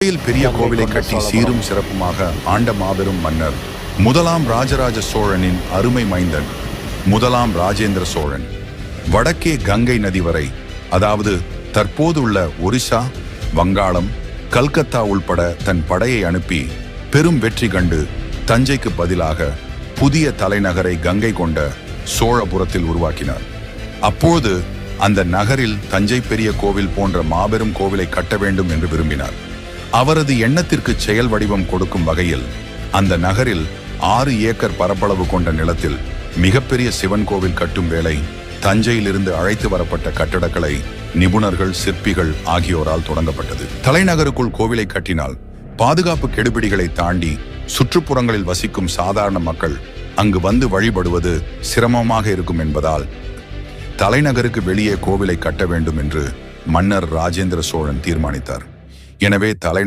பெரிய கோவிலை கட்டி சீரும் சிறப்புமாக ஆண்ட மாபெரும் மன்னர் முதலாம் ராஜராஜ சோழனின் அருமை மைந்தன் முதலாம் ராஜேந்திர சோழன். வடக்கே கங்கை நதி வரை அதாவது தற்போதுள்ள ஒரிசா வங்காளம் கல்கத்தா உள்பட தன் படையை அனுப்பி பெரும் வெற்றி கண்டு தஞ்சைக்கு பதிலாக புதிய தலைநகரை கங்கை கொண்ட சோழபுரத்தில் உருவாக்கினார். அப்போது அந்த நகரில் தஞ்சை பெரிய கோவில் போன்ற மாபெரும் கோவிலை கட்ட வேண்டும் என்று விரும்பினார். அவரது எண்ணத்திற்கு செயல் வடிவம் கொடுக்கும் வகையில் அந்த நகரில் ஆறு ஏக்கர் பரப்பளவு கொண்ட நிலத்தில் மிகப்பெரிய சிவன் கோவில் கட்டும் வேலை தஞ்சையிலிருந்து அழைத்து வரப்பட்ட கட்டடக்கலை நிபுணர்கள் சிற்பிகள் ஆகியோரால் தொடங்கப்பட்டது. தலைநகருக்குள் கோவிலை கட்டினால் பாதுகாப்பு கெடுபிடிகளை தாண்டி சுற்றுப்புறங்களில் வசிக்கும் சாதாரண மக்கள் அங்கு வந்து வழிபடுவது சிரமமாக இருக்கும் என்பதால் தலைநகருக்கு வெளியே கோவிலை கட்ட வேண்டும் என்று மன்னர் ராஜேந்திர சோழன் தீர்மானித்தார். எனவே தலைநகர்